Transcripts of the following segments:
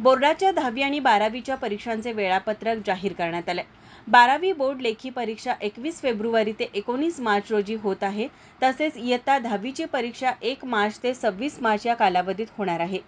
बोर्डाच्या दहावी आणि बारावीच्या परीक्षांचे वेळापत्रक जाहीर करण्यात आले. बारावी बोर्ड लेखी परीक्षा एकवीस फेब्रुवारी ते एकोणीस मार्च रोजी होत आहे. तसेच इयत्ता दहावीची परीक्षा एक मार्च ते सव्वीस मार्च या कालावधीत होणार आहे.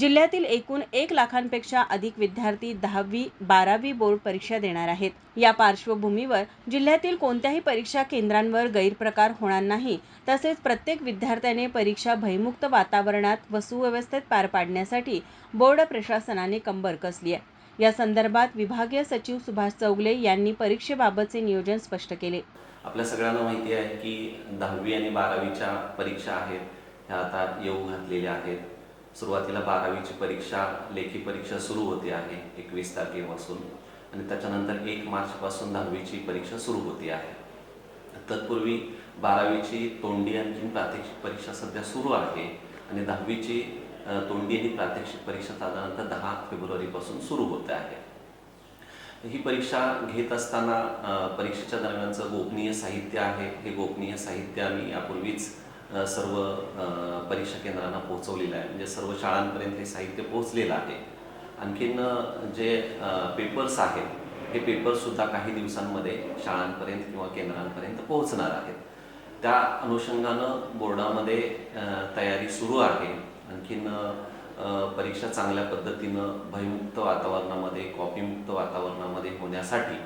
जिल्ह्यातील एकूण एक लाखांपेक्षा अधिक विद्यार्थी दहावी बारावी बोर्ड परीक्षा देणार आहेत. या पार्श्वभूमीवर जिल्ह्यातील कोणत्याही परीक्षा केंद्रांवर गैरप्रकार होणार नाही. तसेच प्रत्येक विद्यार्थ्याने परीक्षा भयमुक्त वातावरणात व सुव्यवस्थेत पार पाडण्यासाठी बोर्ड प्रशासनाने कंबर कसली आहे. या संदर्भात विभागीय सचिव सुभाष चौगले यांनी परीक्षेबाबतचे नियोजन स्पष्ट केले. आपल्या सगळ्यांना माहिती आहे की दहावी आणि बारावीच्या परीक्षा आहेत. ह्या आता येऊ घातलेल्या आहेत. सुरुवातीला बारावीची परीक्षा लेखी परीक्षा सुरू होते आहे एकवीस तारखेपासून. आणि त्याच्यानंतर एक मार्चपासून दहावीची परीक्षा सुरू होते आहे. तत्पूर्वी बारावीची तोंडी आणखी प्रात्यक्षिक परीक्षा सध्या सुरू आहे. आणि दहावीची तोंडी आणि प्रात्यक्षिक परीक्षा साधारणतः दहा फेब्रुवारीपासून सुरू होते आहे. ही परीक्षा घेत असताना परीक्षेच्या दरम्यानचं गोपनीय साहित्य आहे. हे गोपनीय साहित्य आम्ही यापूर्वीच सर्व परीक्षा केंद्रांना पोहोचवलेलं आहे. म्हणजे सर्व शाळांपर्यंत हे साहित्य पोहोचलेलं आहे. आणखीन जे पेपर्स आहेत हे पेपर्ससुद्धा काही दिवसांमध्ये शाळांपर्यंत किंवा केंद्रांपर्यंत पोहोचणार आहेत. त्या अनुषंगानं बोर्डामध्ये तयारी सुरू आहे. आणखीन परीक्षा चांगल्या पद्धतीनं भयमुक्त वातावरणामध्ये कॉपीमुक्त वातावरणामध्ये होण्यासाठी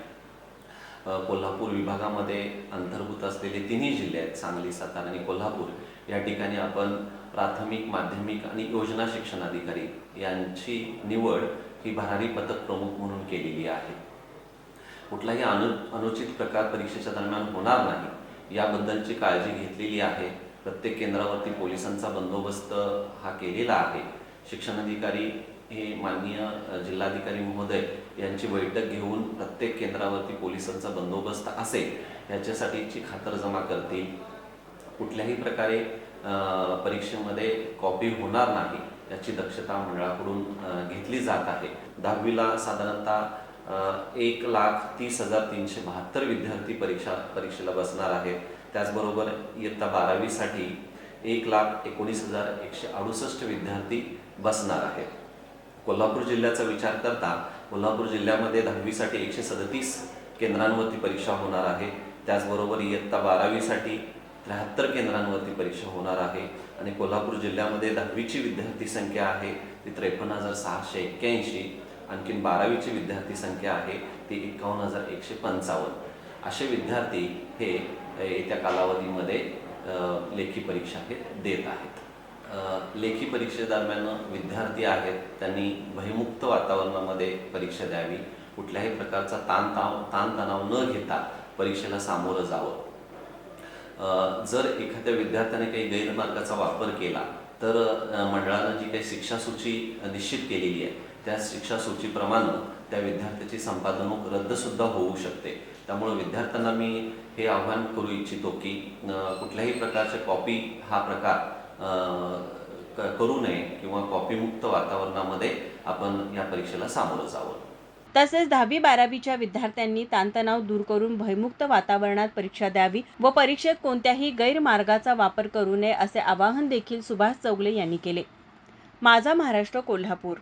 कोल्हापूर विभागामध्ये अंतर्भूत असलेले तिन्ही जिल्हे आहेत सांगली सातारा आणि कोल्हापूर. या ठिकाणी आपण प्राथमिक माध्यमिक आणि योजना शिक्षण अधिकारी यांची निवड ही भरारी पथक प्रमुख म्हणून केलेली आहे. कुठलाही अनु अनुचित प्रकार परीक्षेच्या दरम्यान होणार नाही याबद्दलची काळजी घेतलेली आहे. प्रत्येक केंद्रावरती पोलिसांचा बंदोबस्त हा केलेला आहे. शिक्षण अधिकारी ही माननीय जिल्हाधिकारी महोदय यांची बैठक घेऊन प्रत्येक केंद्रावरती पोलिसांचा बंदोबस्त असेल याच्यासाठीची खातरजमा करतील. कुठल्याही प्रकारे परीक्षेमध्ये कॉपी होणार नाही याची दक्षता मंडळाकडून घेतली जात आहे. दहावीला साधारणतः एक लाख तीस हजार तीनशे बहात्तर विद्यार्थी परीक्षा परीक्षेला बसणार आहेत. त्याचबरोबर इयत्ता बारावीसाठी एक लाख एकोणीस हजार एकशे अडुसष्ट विद्यार्थी बसणार आहेत. कोल्हापूर जिल्ह्याचा विचार करता कोल्हापूर जिल्ह्यामध्ये दहावीसाठी एकशे सदतीस केंद्रांवरती परीक्षा होणार आहे. त्याचबरोबर इयत्ता बारावीसाठी त्र्याहत्तर केंद्रांवरती परीक्षा होणार आहे. आणि कोल्हापूर जिल्ह्यामध्ये दहावीची विद्यार्थी संख्या आहे ती त्रेपन्न हजार सहाशे एक्क्याऐंशी. आणखीन बारावीची विद्यार्थी संख्या आहे ती एकावन्न हजार एकशे पंचावन्न. असे विद्यार्थी हे येत्या कालावधीमध्ये लेखी परीक्षा हे देत आहेत. लेखी परीक्षेदरम्यान विद्यार्थी आहेत त्यांनी भयमुक्त वातावरणामध्ये परीक्षा द्यावी. कुठल्याही प्रकारचा ताणताव ताणतणाव न घेता परीक्षेला सामोरं जावं. जर एखाद्या विद्यार्थ्याने काही गैरमार्गाचा वापर केला तर मंडळानं जी काही शिक्षासूची निश्चित केलेली आहे त्या शिक्षासूचीप्रमाणे त्या विद्यार्थ्याची संपादनूक रद्दसुद्धा होऊ शकते. त्यामुळे विद्यार्थ्यांना मी हे आव्हान करू इच्छितो की कुठल्याही प्रकारचे कॉपी हा प्रकार करू नये किंवा कॉपीमुक्त वातावरणामध्ये आपण या परीक्षेला सामोरं जावं. तसेच दहावी बारावीच्या विद्यार्थ्यांनी ताणतणाव दूर करून भयमुक्त वातावरणात परीक्षा द्यावी व परीक्षेत कोणत्याही गैरमार्गाचा वापर करू नये असे आवाहन देखील सुभाष चौगले यांनी केले. माझा महाराष्ट्र कोल्हापूर.